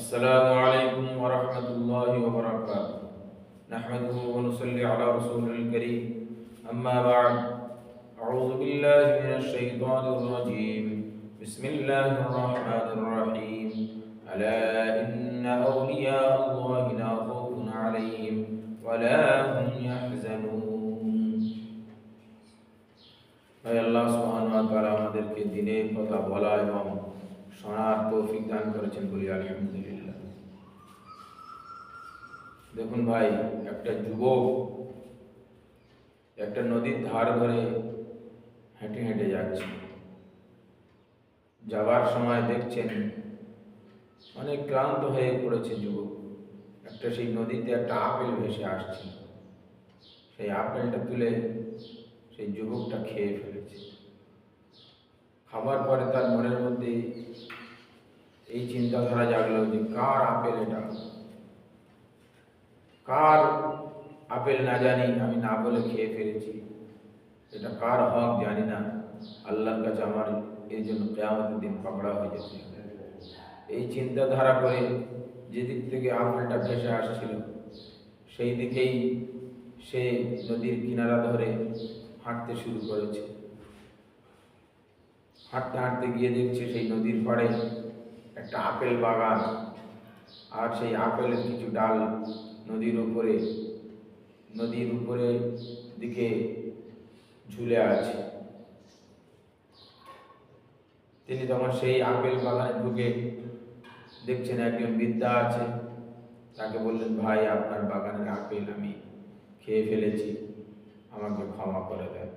السلام عليكم ورحمة الله وبركاته نحمده ونصلي على رسوله الكريم أما بعد أعوذ بالله من الشيطان الرجيم بسم الله الرحمن الرحيم ألا إن أولياء الله لا خوف عليهم ولا هم يحزنون তাই আল্লাহ সুবহানাহু ওয়া তাআলা আমাদেরকে দিনের কথা বলা এবং শোনার তৌফিক দান করেছেন বলি আলহামদুলিল্লাহ। দেখুন ভাই, একটা যুবক একটা নদীর ধার ধরে হেঁটে হেঁটে যাচ্ছে। যাবার সময় দেখছেন অনেক ক্লান্ত হয়ে পড়েছে যুবক। একটা সেই নদীতে একটা আপেল ভেসে আসছে। সেই আপেলটা তুলে সেই যুবকটা খেয়ে ফেলেছে। খাবার পরে তার মনের মধ্যে এই চিন্তাধারা জাগলো যে কার আপেল এটা? কার আপেল না জানি, আমি না বলে খেয়ে ফেলেছি। এটা কার হক জানি না। আল্লাহর কাছে আমার এই জন্য কেয়ামতের দিন পাকড়া হয়ে যেতে এই চিন্তাধারা করে যেদিক থেকে আপেলটা ভেসে আসছিল, সেই দিকেই সে নদীর কিনারা ধরে হাঁটতে শুরু করেছে। হাঁটতে হাঁটতে গিয়ে দেখছে সেই নদীর পাড়ে একটা আপেল বাগান, আর সেই আপেলের কিছু ডাল নদীর উপরে নদীর উপরে দিকে ঝুলে আছে। তিনি তখন সেই আপেল বাগানে ঢুকে দেখছেন একজন বিদ্যা আছে। তাকে বললেন, ভাই, আপনার বাগানের আপেল আমি খেয়ে ফেলেছি, আমাকে ক্ষমা করে দেন।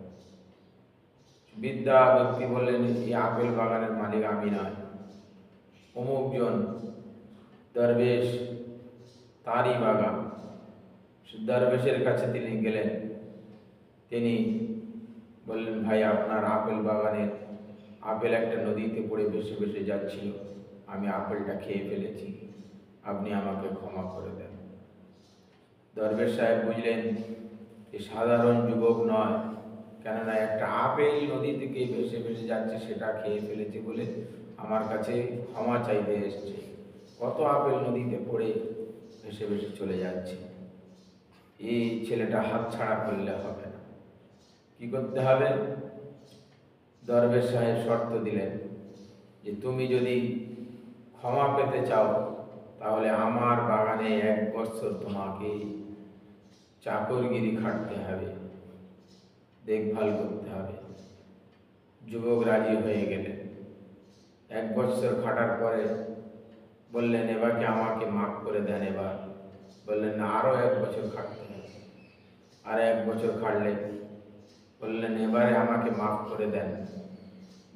বিদ্যা ব্যক্তি বললেন, এই আপেল বাগানের মালিক আমি নয়। অমুকজন দরবেশ তারই বাগান। দরবেশের কাছে তিনি গেলেন। তিনি বললেন, ভাই, আপনার আপেল বাগানের আপেল একটা নদীতে পড়ে ভেসে ভেসে যাচ্ছিল। আমি আপেলটা খেয়ে ফেলেছি। আপনি আমাকে ক্ষমা করে দেন। দরবেশ সাহেব বুঝলেন যে সাধারণ যুবক নয়, কেননা একটা আপেল নদী থেকে ভেসে ভেসে যাচ্ছে, সেটা খেয়ে ফেলেছে বলে আমার কাছে ক্ষমা চাইতে এসছে। কত আপেল নদীতে পড়ে ভেসে ভেসে চলে যাচ্ছে। এই ছেলেটা হাত ছাড়া করলে হবে না। কি করতে হবে? দরবেশ সাহেব শর্ত দিলেন যে তুমি যদি ক্ষমা পেতে চাও, তাহলে আমার বাগানে এক বছর তোমাকে চাকরগিরি খাটতে হবে, দেখভাল করতে হবে। যুবক রাজি হয়ে গেলেন। এক বছর খাটার পরে বললেন এবারকে আমাকে মাফ করে দেন এবার? বললেন, না আরও এক বছর খাটতে হবে। আর এক বছর খাটলে বললেন, এবারে আমাকে মাফ করে দেন।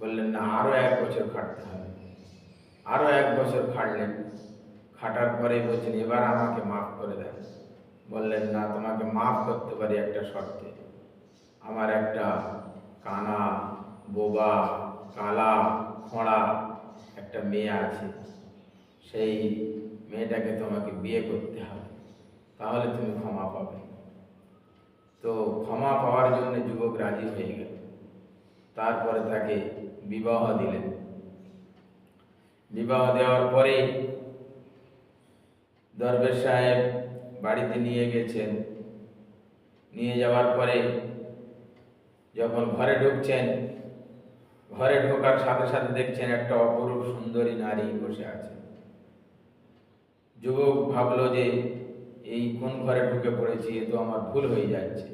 বললেন, না আরও এক বছর খাটতে হবে। আরও এক বছর খাটলেন খাটার পরে বলছেন, এবার আমাকে মাফ করে দেন। বললেন, না, তোমাকে মাফ করতে পারি একটা শর্তে। আমার একটা কানা, বোবা, কালা খোঁড়া একটা মেয়ে আছে, সেই মেয়েটাকে তোমাকে বিয়ে করতে হবে, তাহলে তুমি ক্ষমা পাবে। তো ক্ষমা পাওয়ার জন্য যুবক রাজি হয়ে গেল। তারপরে তাকে বিবাহ দিলেন। বিবাহ দেওয়ার পরে দরবেশ সাহেব বাড়িতে নিয়ে গেছেন। নিয়ে যাওয়ার পরে যখন ঘরে ঢুকছেন ঘরে ঢোকার সাথে সাথে দেখছেন একটা অপরূপ সুন্দরী নারী বসে আছে। যুবক ভাবলো যে, এই কোন ঘরে ঢুকে পড়েছি এ তো আমার ভুল হয়ে যাচ্ছে।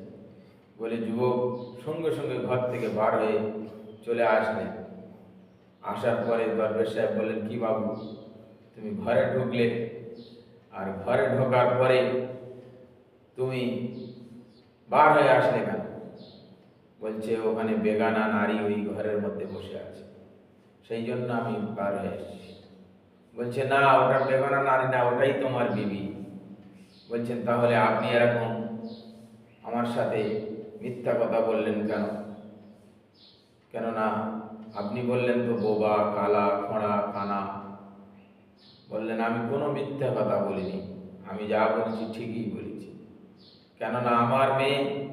বলে যুবক সঙ্গে সঙ্গে ঘর থেকে বার হয়ে চলে আসলেন। আসার পরে দরবেশ সাহেব বললেন, কি বাবু, তুমি ঘরে ঢুকলে? আর ঘরে ঢোকার পরে তুমি বার হয়ে আসলে কেন? বলছে, ওখানে বেগানা নারী ওই ঘরের মধ্যে বসে আছে। সেই জন্য আমি বার হয়ে এসেছি। বলছে, না, ওটা বেগানা নারী না, ওটাই তোমার বিবি। বলছেন, তাহলে আপনি এরকম আমার সাথে মিথ্যা কথা বললেন কেন? কেননা, আপনি বললেন তো, বোবা, কালা, খোঁড়া, কানা। বললেন, আমি কোনো মিথ্যা কথা বলিনি। আমি যা বলেছি ঠিকই বলেছি। কেননা, আমার মেয়ে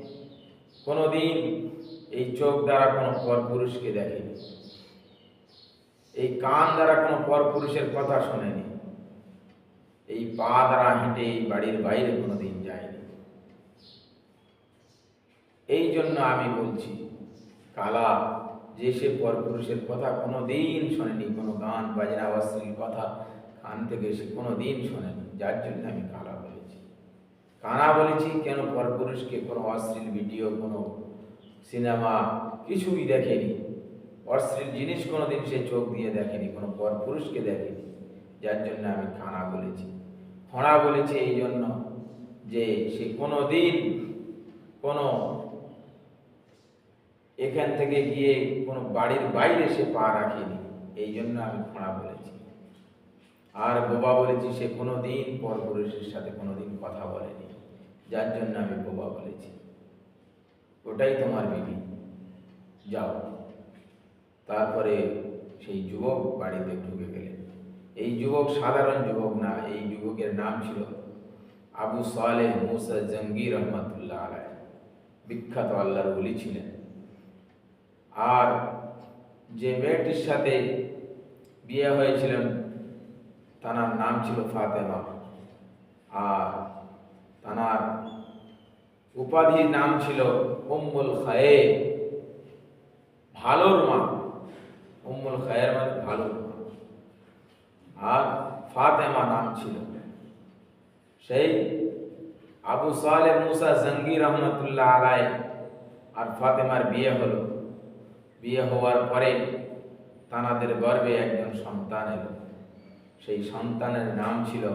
কোনোদিন এই চোখ দ্বারা কোনো পরপুরুষকে দেখেনি। এই কান দ্বারা কোনো পরপুরুষের কথা শোনেনি। এই পা দ্বারা হেঁটে এই বাড়ির বাইরে কোনোদিন যায়নি। এই জন্য আমি বলছি, কালা, যে সে পরপুরুষের কথা কোনো দিন শোনেনি, কোনো গান, বাজনা, অশ্লীল কথা কান থেকে সে কোনো দিন শোনেনি। যার জন্য আমি কালা বলেছি। কানা বলেছি, কেন পরপুরুষকে কোনো অশ্লীল ভিডিও, কোনো সিনেমা কিছুই দেখেনি। অশ্লীল জিনিস কোনো দিন সে চোখ দিয়ে দেখেনি, কোনো পরপুরুষকে দেখেনি। যার জন্য আমি কানা বলেছি। খোঁড়া বলেছি এই জন্য যে সে কোনো দিন কোনো এখান থেকে গিয়ে কোনো বাড়ির বাইরে সে পা রাখেনি। এই জন্য আমি খোঁড়া বলেছি। আর বোবা বলেছি সে কোনো দিন পরপুরুষের সাথে কোনো দিন কথা বলেনি। যার জন্য আমি বোবা বলেছি। ওটাই তোমার বিবি যাও। তারপরে সেই যুবক বাড়িতে ঢুকে গেলেন। এই যুবক সাধারণ যুবক না, এই যুবকের নাম ছিল আবু সালে মুসা জঙ্গি রহমতুল্লাহ আলাই বিখ্যাত আল্লাহর বলি ছিলেন। আর যে মেয়েটির সাথে বিয়ে হয়েছিলেন তার নাম ছিল ফাতেমা। আর তার উপাধির নাম ছিল উম্মুল খায়ে ভালোর মা। উম্মুল খায়ের মানে ভালো আর ফাতেমা নাম ছিল। সেই আবু সালে মুসা জঙ্গি রহমতুল্লাহ আলাই আর ফাতেমার বিয়ে হলো। বিয়ে হওয়ার পরে তানাদের গর্বে একজন সন্তান এলো। সেই সন্তানের নাম ছিল